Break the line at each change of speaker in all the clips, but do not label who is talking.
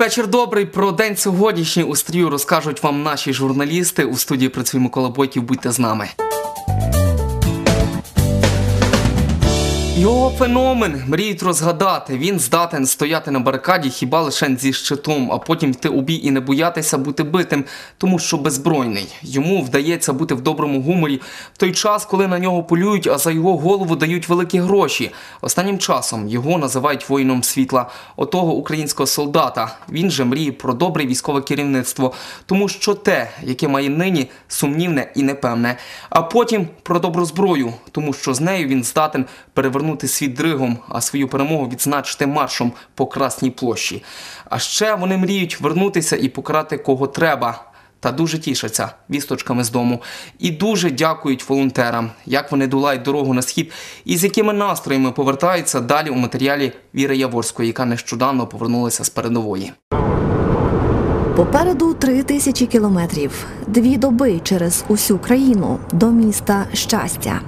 Вечір добрий. Про день сьогоднішній у стрію розкажуть вам наші журналісти. У студії працює Микола Бойків. Будьте з нами. Його феномен мріють розгадати. Він здатен стояти на барикаді хіба лише зі щитом, а потім йти у бій і не боятися бути битим, тому що беззбройний. Йому вдається бути в доброму гуморі в той час, коли на нього полюють, а за його голову дають великі гроші. Останнім часом його називають воїном світла, отого українського солдата. Він же мріє про добре військове керівництво, тому що те, яке має нині, сумнівне і непевне. А потім про добру зброю, тому що з нею він здатен перевернути світ дригом, а свою перемогу відзначити маршом по Красній площі. А ще вони мріють вернутися і покарати кого треба. Та дуже тішаться вісточками з дому і дуже дякують волонтерам, як вони долають дорогу на схід і з якими настроями повертаються далі у матеріалі Віри Яворської, яка нещодавно повернулася з передової.
Попереду три тисячі кілометрів, дві доби через усю країну до міста щастя.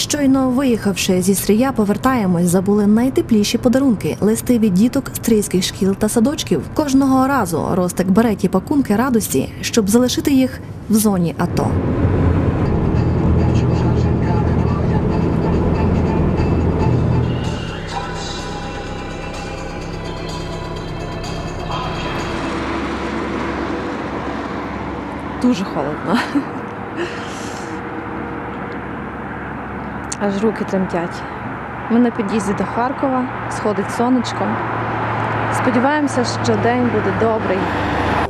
Щойно виїхавши зі Стрия, повертаємось, забули найтепліші подарунки, листи від діток стрийських шкіл та садочків. Кожного разу Ростик бере ті пакунки радості, щоб залишити їх в зоні АТО. Дуже холодно. Аж руки тремтять. Ми на під'їзді до Харкова, сходить сонечко. Сподіваємося, що день буде добрий.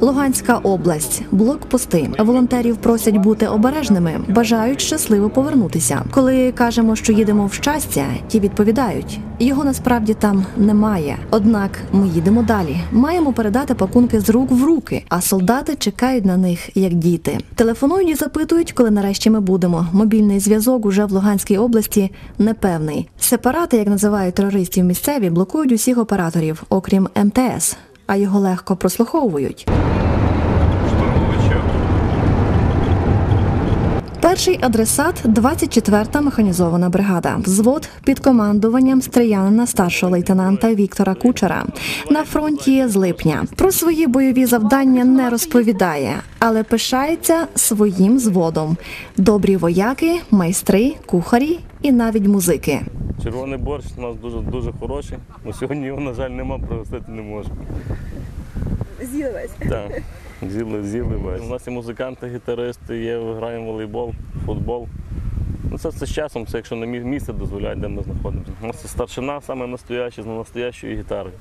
Луганська область, блокпости. Волонтерів просять бути обережними, бажають щасливо повернутися. Коли кажемо, що їдемо в щастя, ті відповідають. Його насправді там немає. Однак ми їдемо далі. Маємо передати пакунки з рук в руки, а солдати чекають на них як діти. Телефонують і запитують, коли нарешті ми будемо. Мобільний зв'язок уже в Луганській області непевний. Сепарати, як називають терористів місцеві, блокують усіх операторів, окрім МТС, а його легко прослуховують. Перший адресат 24-та механізована бригада. Взвод під командуванням стріянина старшого лейтенанта Віктора Кучера на фронті з липня. Про свої бойові завдання не розповідає, але пишається своїм зводом. Добрі вояки, майстри, кухарі і навіть музики.
Червоний борщ у нас дуже дуже хороший. але сьогодні його, на жаль, нема, пригостити не можемо.
З'їли.
Так, з'їли, з'їли весь. У нас і музиканти, гітаристи, є, граємо в волейбол, футбол. Ну, це все з часом, це якщо на мі- місце дозволяє, де ми знаходимося. У нас це старшина саме настоящий, з настоящою гітарою.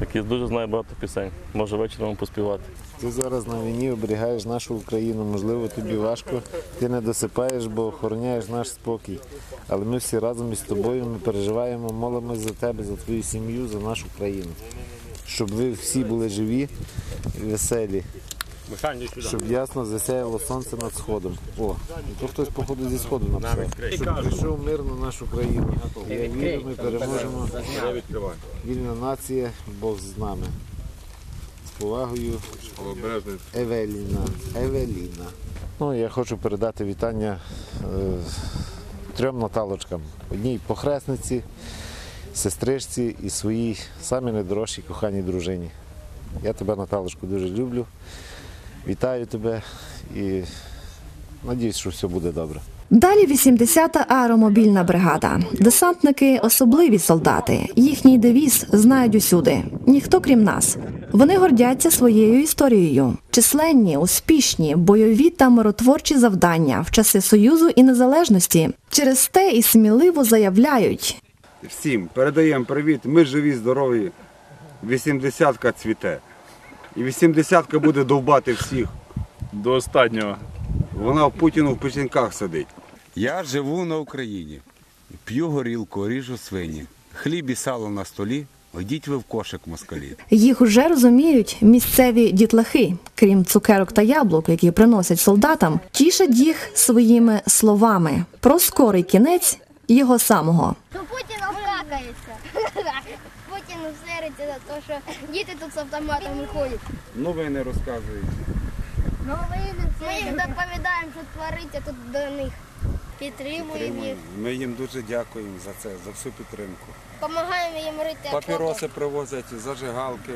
Який дуже знає багато пісень. Може вечором поспівати.
Ти зараз на війні оберігаєш нашу Україну. Можливо, тобі важко, ти не досипаєш, бо охороняєш наш спокій. Але ми всі разом із тобою ми переживаємо, молимось за тебе, за твою сім'ю, за нашу країну. Щоб ви всі були живі і веселі. Щоб ясно засяяло сонце над сходом. О, і то хтось, походу, зі сходу написав. Щоб прийшов мир на нашу країну. Я вірю, ми переможемо. Вільна нація, Бог з нами. З повагою Евеліна. Евеліна. Ну, я хочу передати вітання е, трьом Наталочкам. Одній похресниці, сестричці і своїй самій найдорожчій коханій дружині. Я тебе, Наталочку, дуже люблю. Вітаю тебе і надіюсь, що все буде добре.
Далі 80-та аеромобільна бригада. Десантники особливі солдати. Їхній девіз знають усюди. Ніхто крім нас. Вони гордяться своєю історією. Численні, успішні, бойові та миротворчі завдання в часи Союзу і незалежності. Через те і сміливо заявляють.
Всім передаємо привіт. Ми живі, здорові. 80-ка цвіте. І 80-ка буде довбати всіх.
До останнього.
Вона в Путіну в печінках сидить.
Я живу на Україні. П'ю горілку, ріжу свині. Хліб і сало на столі. Одіть ви в кошик москалі.
Їх уже розуміють місцеві дітлахи, крім цукерок та яблук, які приносять солдатам, тішать їх своїми словами про скорий кінець його самого.
Ну Потім сериться за те, що діти тут з автоматом ходять.
Новини розказують.
Ми їм доповідаємо, що твориться тут до них. Підтримуємо їх,
Ми їм дуже дякуємо за це, за всю підтримку.
допомагаємо їм рити
Папіроси привозять, зажигалки,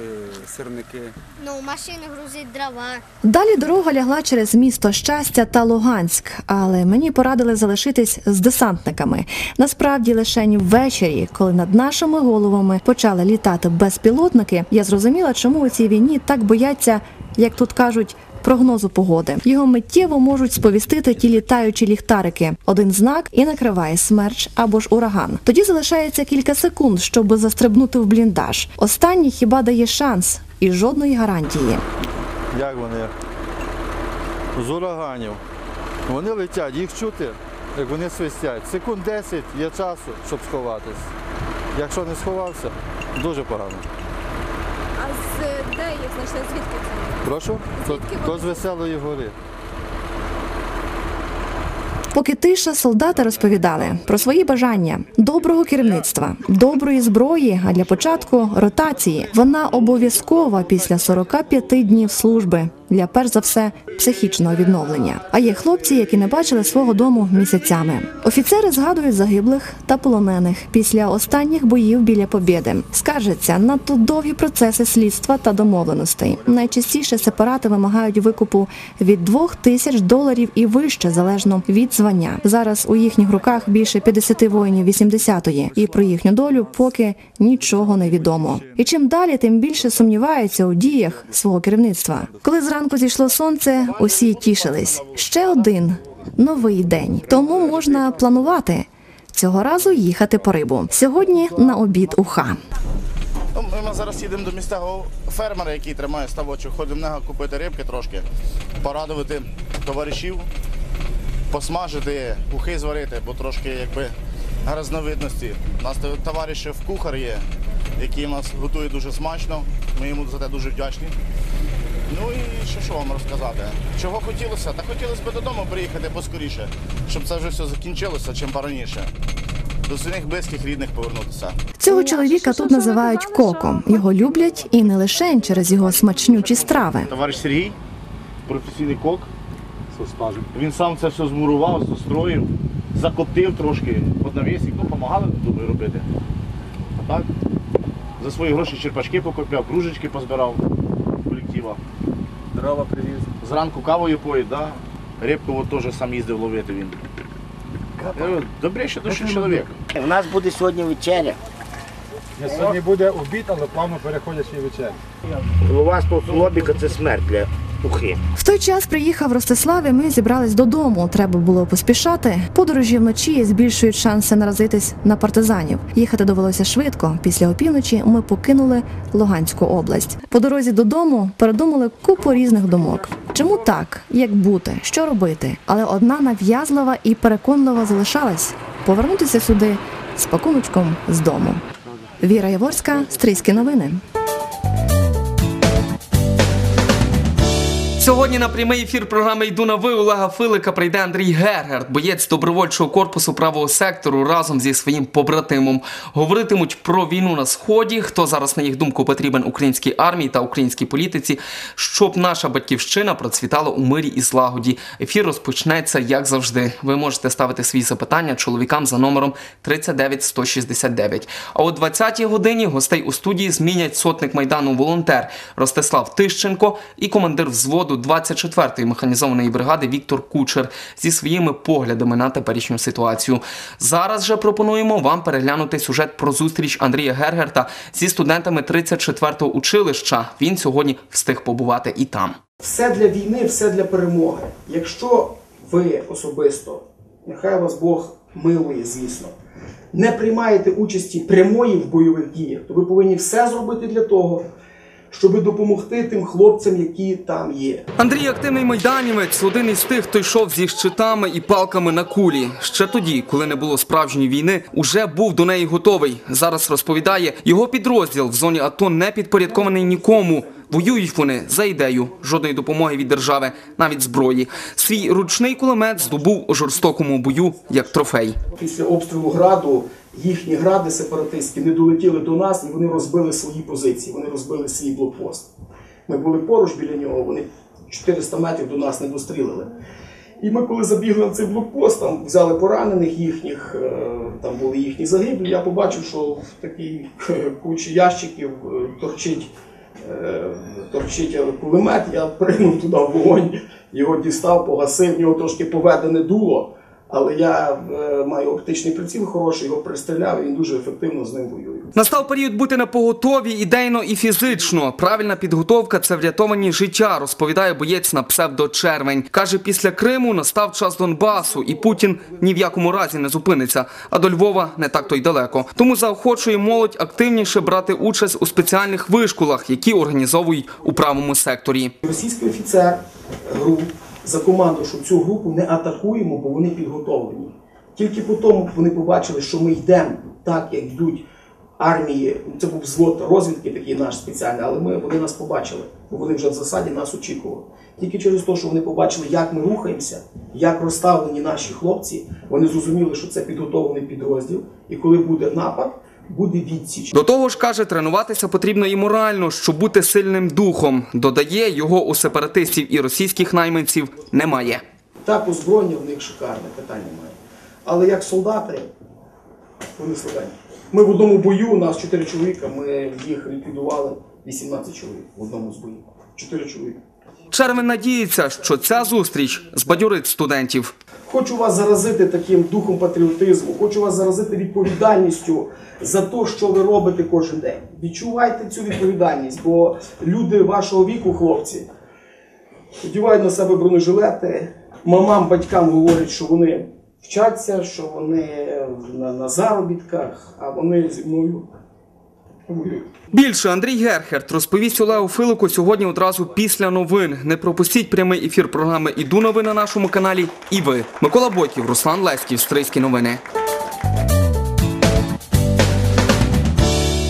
сирники.
Ну, машини грузить дрова.
Далі дорога лягла через місто щастя та Луганськ, але мені порадили залишитись з десантниками. Насправді, лише ввечері, коли над нашими головами почали літати безпілотники, я зрозуміла, чому у цій війні так бояться, як тут кажуть. Прогнозу погоди його миттєво можуть сповістити ті літаючі ліхтарики. Один знак і накриває смерч або ж ураган. Тоді залишається кілька секунд, щоб застрибнути в бліндаж. Останній хіба дає шанс і жодної гарантії.
як вони з ураганів. Вони летять, їх чути, як вони свистять. Секунд 10 є часу, щоб сховатись. Якщо не сховався, дуже погано.
З де їх знайшли? Звідки це?
Прошу?
Звідки
То, то з веселої гори.
Поки тиша, солдати розповідали про свої бажання доброго керівництва, доброї зброї. А для початку ротації вона обов'язкова після 45 днів служби для перш за все психічного відновлення. А є хлопці, які не бачили свого дому місяцями. Офіцери згадують загиблих та полонених після останніх боїв біля Побєди. Скаржаться надто довгі процеси слідства та домовленостей. Найчастіше сепарати вимагають викупу від двох тисяч доларів і вище, залежно від звання. Зараз у їхніх руках більше 50 воїнів 80-ї, і про їхню долю поки нічого не відомо. І чим далі, тим більше сумніваються у діях свого керівництва. Коли зранку зійшло сонце, усі тішились. Ще один новий день. Тому можна планувати. Цього разу їхати по рибу. Сьогодні на обід уха.
Ну, Ми зараз їдемо до місцевого фермера, який тримає ставочок. Ходимо нього купити рибки трошки, порадувати товаришів, посмажити, ухи зварити, бо трошки якби разновидності. У нас товариш в кухар є, який нас готує дуже смачно. Ми йому за це дуже вдячні. Ну і що, що вам розказати? Чого хотілося? Та хотілося б додому приїхати поскоріше, щоб це вже все закінчилося чим пораніше. До своїх близьких рідних повернутися.
Цього чоловіка тут називають коко. Його люблять і не лише через його смачнючі страви.
Товариш Сергій, професійний кок. Він сам це все змурував, застроїв, закоптив трошки під навісик, ну, допомагали думаю, робити. А так, за свої гроші черпачки покупляв, кружечки позбирав колектива. Дрова привіз. Зранку кавою поїть, да? рибку от теж сам їздив ловити він. Е, Добріше душі чоловік.
У нас буде сьогодні вечеря.
Сьогодні буде обід, але плавно переходячи вечеря.
У вас по лобіка це смерть для ухи.
В той час приїхав Ростислав, і ми зібрались додому. Треба було поспішати. Подорожі вночі збільшують шанси наразитись на партизанів. Їхати довелося швидко. Після опівночі ми покинули Луганську область. По дорозі додому передумали купу різних думок. Чому так? Як бути? Що робити? Але одна нав'язлива і переконлива залишалась повернутися сюди з пакуночком з дому. Віра Яворська, Стрийські новини.
Сьогодні на прямий ефір програми Йду на ви Олега Филика прийде Андрій Гергерт, боєць добровольчого корпусу правого сектору разом зі своїм побратимом. Говоритимуть про війну на сході, хто зараз на їх думку потрібен українській армії та українській політиці, щоб наша батьківщина процвітала у мирі і злагоді. Ефір розпочнеться як завжди. Ви можете ставити свої запитання чоловікам за номером 39 169. А о 20-й годині гостей у студії змінять сотник майдану волонтер Ростислав Тищенко і командир взводу 24-ї механізованої бригади Віктор Кучер зі своїми поглядами на теперішню ситуацію. Зараз же пропонуємо вам переглянути сюжет про зустріч Андрія Гергерта зі студентами 34-го училища. Він сьогодні встиг побувати і там.
Все для війни, все для перемоги. Якщо ви особисто, нехай вас Бог милує, звісно, не приймаєте участі прямої в бойових діях, то ви повинні все зробити для того, щоб допомогти тим хлопцям, які там є.
Андрій активний майданівець, один із тих, хто йшов зі щитами і палками на кулі. Ще тоді, коли не було справжньої війни, уже був до неї готовий. Зараз розповідає, його підрозділ в зоні АТО не підпорядкований нікому. Воюють вони за ідею жодної допомоги від держави, навіть зброї. Свій ручний кулемет здобув у жорстокому бою як трофей.
Після обстрілу граду їхні гради сепаратистські не долетіли до нас і вони розбили свої позиції, вони розбили свій блокпост. Ми були поруч біля нього, вони 400 метрів до нас не дострілили. І ми, коли забігли на цей блокпост, там взяли поранених їхніх, е, там були їхні загиблі. Я побачив, що в такій кучі ящиків е, торчить, е, торчить кулемет. Я пригнув туди вогонь, його дістав, погасив, в нього трошки поведене дуло. Але я е, маю оптичний приціл хороший, його пристріляв, і він дуже ефективно з ним воює.
Настав період бути на поготові ідейно і фізично. Правильна підготовка це врятовані життя, розповідає боєць на псевдо-червень. Каже, після Криму настав час Донбасу, і Путін ні в якому разі не зупиниться. А до Львова не так то й далеко. Тому заохочує молодь активніше брати участь у спеціальних вишколах, які організовують у правому секторі.
Російський офіцер груп закомандував, що цю групу не атакуємо, бо вони підготовлені. Тільки по тому вони побачили, що ми йдемо так, як йдуть армії. Це був взвод розвідки, такий наш спеціальний, але ми вони нас побачили, бо вони вже в засаді нас очікували. Тільки через те, що вони побачили, як ми рухаємося, як розставлені наші хлопці, вони зрозуміли, що це підготовлений підрозділ, і коли буде напад, буде відсіч.
До того ж, каже, тренуватися потрібно і морально, щоб бути сильним духом. Додає, його у сепаратистів і російських найманців немає.
Так, озброєння в них шикарне, питань немає. Але як солдати, вони слабенькі. Ми в одному бою, у нас 4 чоловіка, ми їх ліквідували 18 чоловік в одному з боїв. 4 чоловіка.
Червень надіється, що ця зустріч збадьорить студентів.
Хочу вас заразити таким духом патріотизму, хочу вас заразити відповідальністю за те, що ви робите кожен день. Відчувайте цю відповідальність, бо люди вашого віку, хлопці, одягають на себе бронежилети, мамам, батькам говорять, що вони вчаться, що вони на, на заробітках, а вони зі мною.
Більше Андрій Герхерт розповість Олегу Филику сьогодні одразу після новин. Не пропустіть прямий ефір програми Іду новини на нашому каналі. І ви Микола Бойків, Руслан Леськів, Стрийські новини.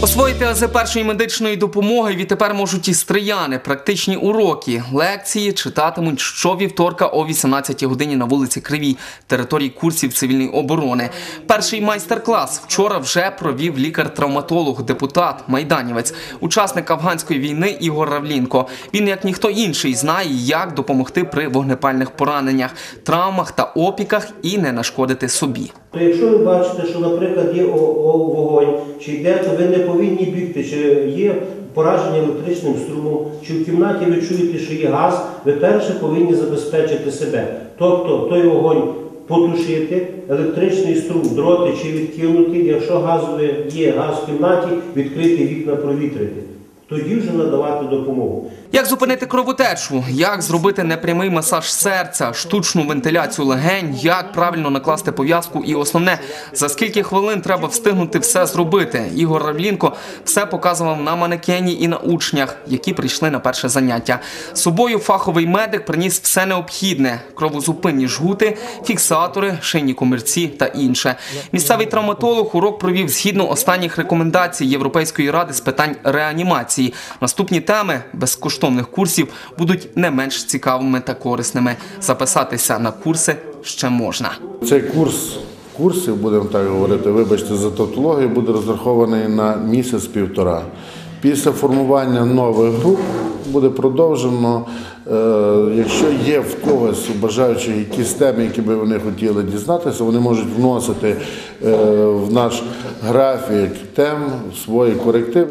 Освоїти ази першої медичної допомоги відтепер можуть і стрияни. Практичні уроки, лекції читатимуть щовівторка о 18 годині на вулиці Кривій, території курсів цивільної оборони. Перший майстер-клас вчора вже провів лікар-травматолог, депутат Майданівець, учасник афганської війни Ігор Равлінко. Він, як ніхто інший, знає, як допомогти при вогнепальних пораненнях, травмах та опіках і не нашкодити собі.
То якщо ви бачите, що, наприклад, є вогонь, чи йде, то ви не повинні бігти, чи є пораження електричним струмом, чи в кімнаті ви чуєте, що є газ, ви перше повинні забезпечити себе. Тобто той вогонь потушити, електричний струм, дроти чи відкинути, якщо газове є газ в кімнаті, відкрити вікна, провітрити. Тоді вже надавати допомогу.
Як зупинити кровотечу, як зробити непрямий масаж серця, штучну вентиляцію легень, як правильно накласти пов'язку і основне, за скільки хвилин треба встигнути все зробити. Ігор Равлінко все показував на манекені і на учнях, які прийшли на перше заняття. З собою фаховий медик приніс все необхідне: кровозупинні жгути, фіксатори, шийні комірці та інше. Місцевий травматолог урок провів згідно останніх рекомендацій Європейської ради з питань реанімації. Наступні теми безкоштовних курсів будуть не менш цікавими та корисними. Записатися на курси ще можна.
Цей курс курсів, будемо так говорити, вибачте, за тавтологію, буде розрахований на місяць-півтора. Після формування нових груп буде продовжено. Е, Якщо є в когось бажаючих якісь теми, які би вони хотіли дізнатися, вони можуть вносити е, в наш графік тем свої корективи.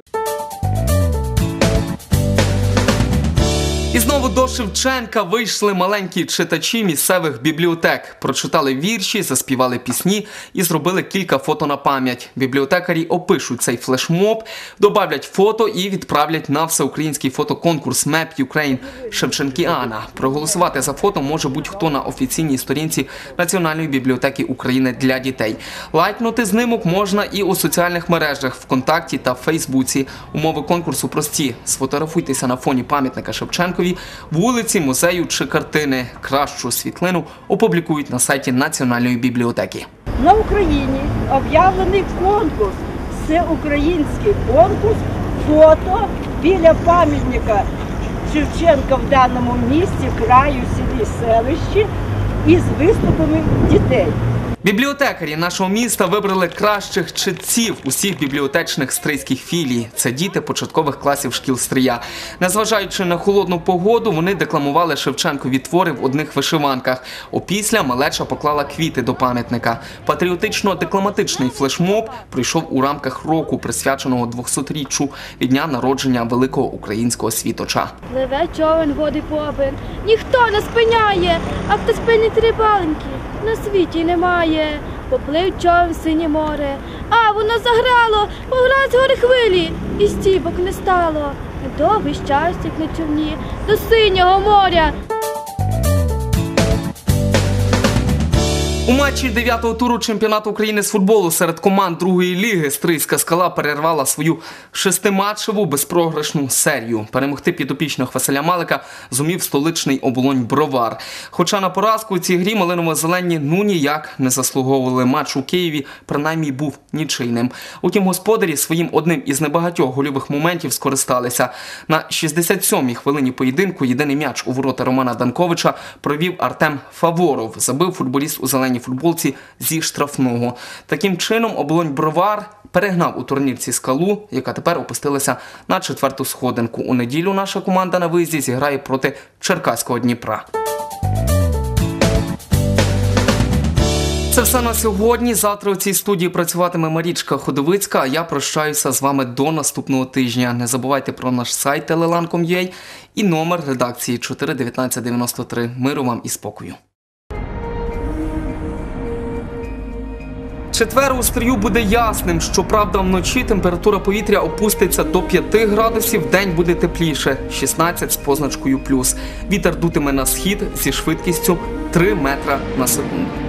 І знову до Шевченка вийшли маленькі читачі місцевих бібліотек, прочитали вірші, заспівали пісні і зробили кілька фото на пам'ять. Бібліотекарі опишуть цей флешмоб, добавлять фото і відправлять на всеукраїнський фотоконкурс Map Ukraine Шевченкіана. Проголосувати за фото може будь-хто на офіційній сторінці Національної бібліотеки України для дітей. Лайкнути знимок можна і у соціальних мережах ВКонтакті та Фейсбуці. Умови конкурсу прості: сфотографуйтеся на фоні пам'ятника Шевченкові, вулиці, музею чи картини. Кращу світлину опублікують на сайті Національної бібліотеки.
На Україні об'явлений конкурс. Це український конкурс фото біля пам'ятника Шевченка в даному місці, краю, селі, селищі із виступами дітей.
Бібліотекарі нашого міста вибрали кращих читців усіх бібліотечних стрийських філій. Це діти початкових класів шкіл Стрия. Незважаючи на холодну погоду, вони декламували Шевченкові твори в одних вишиванках. Опісля малеча поклала квіти до пам'ятника. Патріотично-декламатичний флешмоб пройшов у рамках року, присвяченого 200-річчю від дня народження великого українського світоча.
Пливе човен води попин, ніхто не спиняє, а хто спинить рибалинки, на світі немає. Поплив човен в синє море, а воно заграло, пограв з гори хвилі, і стібок не стало. Довгий щастя на човні до синього моря.
У матчі дев'ятого туру чемпіонату України з футболу серед команд другої ліги Стрийська скала перервала свою шестиматчеву безпрограшну серію. Перемогти підопічних Василя Малика зумів столичний оболонь Бровар. Хоча на поразку у цій грі малиново-зелені ну ніяк не заслуговували матч у Києві, принаймні був нічийним. Утім, господарі своїм одним із небагатьох гольових моментів скористалися. На 67-й хвилині поєдинку єдиний м'яч у ворота Романа Данковича провів Артем Фаворов. Забив футболіст у зеленій футболці зі штрафного. Таким чином, оболонь Бровар перегнав у турнірці скалу, яка тепер опустилася на четверту сходинку. У неділю наша команда на виїзді зіграє проти Черкаського Дніпра. Це все на сьогодні. Завтра у цій студії працюватиме Марічка Ходовицька. Я прощаюся з вами до наступного тижня. Не забувайте про наш сайт telelan.com.ua і номер редакції 41993. Миру вам і спокою. Четвер у стрію буде ясним. Щоправда, вночі температура повітря опуститься до 5 градусів, день буде тепліше 16 з позначкою плюс. Вітер дутиме на схід зі швидкістю 3 метра на секунду.